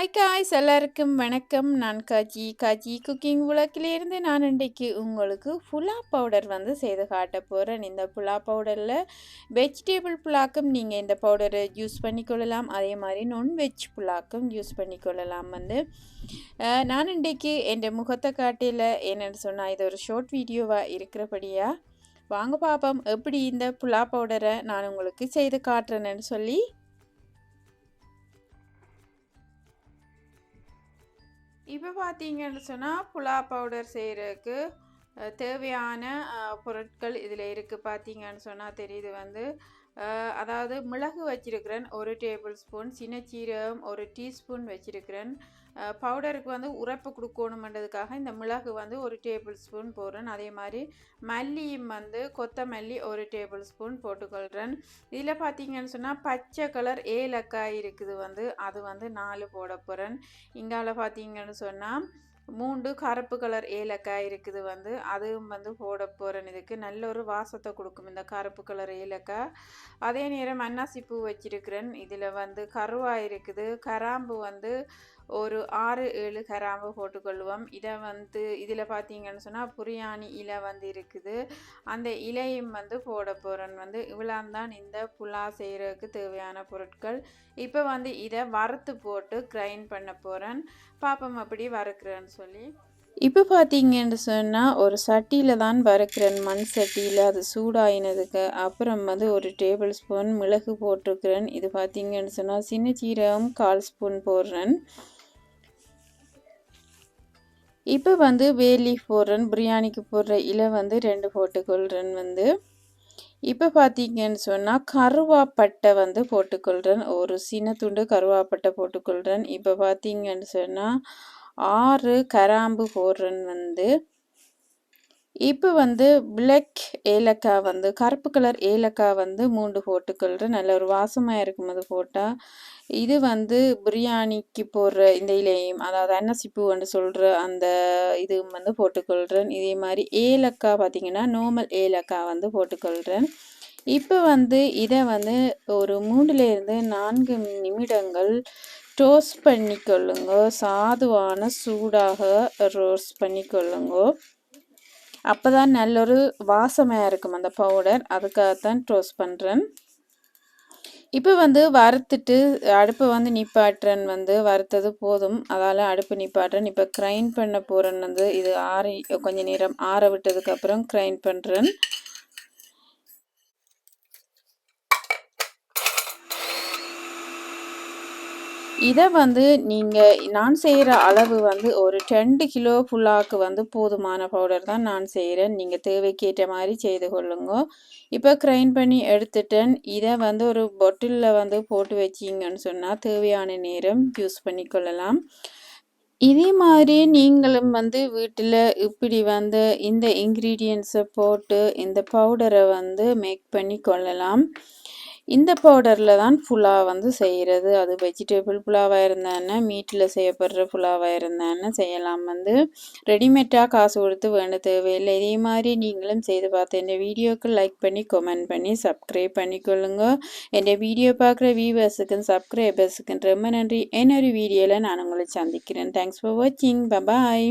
Hi guys எல்லாருக்கும் வணக்கம். நான் காஜி. காஜி குக்கிங் உலகிலிருந்து நான் இன்றைக்கு உங்களுக்கு புலா பவுடர் வந்து செய்து காட்ட போகிறேன் இந்த புலா பவுடரில் வெஜிடேபிள் புலாக்கும் நீங்கள் இந்த பவுடரை யூஸ் பண்ணிக்கொள்ளலாம். அதே மாதிரி நான்வெஜ் புலாக்கும் யூஸ் பண்ணிக்கொள்ளலாம் வந்து. நான் இன்றைக்கு என் முகத்தை காட்டியில் என்னென்னு சொன்னால் இது ஒரு ஷார்ட் வீடியோவாக இருக்கிறபடியாக வாங்க பாப்போம். எப்படி இந்த புலா பவுடரை நான் உங்களுக்கு செய்து காட்டுறேன்னு சொல்லி இப்போ பார்த்தீங்கன்னு சொன்னால் புலா பவுடர் செய்கிறதுக்கு தேவையான பொருட்கள் இதில் இருக்குது பார்த்தீங்கன்னு சொன்னால் தெரியுது வந்து அதாவது மிளகு வச்சிருக்கிறேன் ஒரு டேபிள் ஸ்பூன் சின்ன சீரகம் ஒரு டீஸ்பூன் வச்சிருக்கிறேன். பவுடருக்கு வந்து உரப்பு கொடுக்கணுமென்றதுக்காக இந்த மிளகு வந்து ஒரு டேபிள் ஸ்பூன் போடுறேன். அதே மாதிரி மல்லியும் வந்து கொத்தமல்லி ஒரு டேபிள் ஸ்பூன் போட்டுக்கொள்கிறேன் இதில் பார்த்தீங்கன்னு சொன்னால் பச்சை கலர் ஏலக்காய் இருக்குது வந்து அது வந்து நாலு போட போகிறேன் இங்கால பார்த்தீங்கன்னு சொன்னால் மூன்று கருப்பு கலர் ஏலக்காய் இருக்குது வந்து அதுவும் வந்து போட போகிறேன் இதுக்கு நல்ல ஒரு வாசத்தை கொடுக்கும் இந்த கருப்பு கலர் ஏலக்காய். அதே நேரம் அன்னாசி பூ வச்சிருக்கிறேன். இதில் வந்து கருவாய் இருக்குது. கராம்பு வந்து ஒரு ஆறு ஏழு கராம்பு போட்டுக்கொள்வோம் இதை வந்து இதில் பார்த்தீங்கன்னு சொன்னால் புரியாணி இலை வந்து இருக்குது. அந்த இலையும் வந்து போட போகிறேன் வந்து இவ்வளோந்தான் இந்த புலா செய்கிறதுக்கு தேவையான பொருட்கள். இப்போ வந்து இதை வறுத்து போட்டு கிரைண்ட் பண்ண போகிறேன் பாப்பம் அப்படி வறுக்கிறேன்னு சொல்லி. இப்போ பார்த்தீங்கன்னு சொன்னால் ஒரு சட்டியில் தான் வறுக்கிறேன். மண் சட்டியில் அது சூடாயினதுக்கு அப்புறம் வந்து ஒரு டேபிள் ஸ்பூன் மிளகு போட்டிருக்கிறேன் இது பார்த்தீங்கன்னு சொன்னால் சின்ன சீரகம் கால் ஸ்பூன் போடுறேன். இப்போ வந்து வேலீஃப் போடுறேன் பிரியாணிக்கு போடுற இலை வந்து ரெண்டு போட்டுக்கொள்கிறேன் வந்து. இப்போ பார்த்தீங்கன்னு சொன்னால் கருவாப்பட்டை வந்து போட்டுக்கொள்கிறேன் ஒரு சின்ன துண்டு கருவாப்பட்டை போட்டுக்கொள்கிறேன் இப்போ பார்த்தீங்கன்னு சொன்னால் ஆறு கராம்பு போடுறேன் வந்து. இப்போ வந்து பிளாக் ஏலக்காய் வந்து கருப்பு கலர் ஏலக்காய் வந்து மூண்டு போட்டுக்கொள்கிறேன் நல்ல ஒரு வாசமாக இருக்கும் அது போட்டால் இது வந்து பிரியாணிக்கு போடுற இந்த இலையும் அதாவது அன்னசிப்பூன்னு சொல்கிற அந்த இது வந்து போட்டுக்கொள்கிறேன் இதே மாதிரி ஏலக்காய் பார்த்தீங்கன்னா நார்மல் ஏலக்காய் வந்து போட்டுக்கொள்கிறேன் இப்போ வந்து இதை வந்து ஒரு மூணுலேருந்து நான்கு நிமிடங்கள் டோஸ்ட் பண்ணிக்கொள்ளுங்க. சாதுவான சூடாக ரோஸ்ட் பண்ணிக்கொள்ளுங்க. அப்போ தான் நல்ல ஒரு வாசமாக இருக்கும் அந்த பவுடர் அதுக்காகத்தான் டோஸ்ட் பண்ணுறேன் இப்போ வந்து வறுத்துட்டு அடுப்பை வந்து நிப்பாட்டுறன் வந்து. வறுத்தது போதும். அதால் அடுப்பு நிப்பாட்டுறேன். இப்போ கிரைண்ட் பண்ண போகிறேன் வந்து. இது ஆறி கொஞ்சம் நேரம் ஆற விட்டதுக்கப்புறம் கிரைண்ட் பண்ணுறேன் இதை வந்து நீங்கள் நான் செய்கிற அளவு வந்து ஒரு ரெண்டு கிலோ ஃபுல்லாக்கு வந்து போதுமான பவுடர் தான் நான் செய்கிறேன் நீங்கள் தேவைக்கேற்ற மாதிரி செய்து கொள்ளுங்க. இப்போ கிரைண்ட் பண்ணி எடுத்துட்டேன். இதை வந்து ஒரு பொட்டிலில் வந்து போட்டு வச்சிங்கன்னு சொன்னால் தேவையான நேரம் யூஸ் பண்ணிக்கொள்ளலாம் இதே மாதிரி நீங்களும் வந்து வீட்டில் இப்படி வந்து இந்த இன்க்ரீடியன்ஸை போட்டு இந்த பவுடரை வந்து மேக் பண்ணி கொள்ளலாம். இந்த பவுடரில் தான் புலா வந்து செய்கிறது அது வெஜிடபிள் புலாவாக இருந்தானே மீட்டில் செய்யப்படுற புலாவாக இருந்தானே செய்யலாம். வந்து ரெடிமேட்டாக காசு கொடுத்து வேண்ட தேவையில்லை. இதே மாதிரி நீங்களும் செய்து பார்த்து என் வீடியோக்கு லைக் பண்ணி கமெண்ட் பண்ணி சப்ஸ்கிரைப் பண்ணிக்கொள்ளுங்க. என் வீடியோ பார்க்குற வியூவர்ஸுக்கும் சப்ஸ்கிரைபர்ஸுக்கும் ரொம்ப நன்றி. என்னொரு வீடியோவில் நான் உங்களை சந்திக்கிறேன். தேங்க்ஸ் ஃபார் வாட்சிங் பபாய்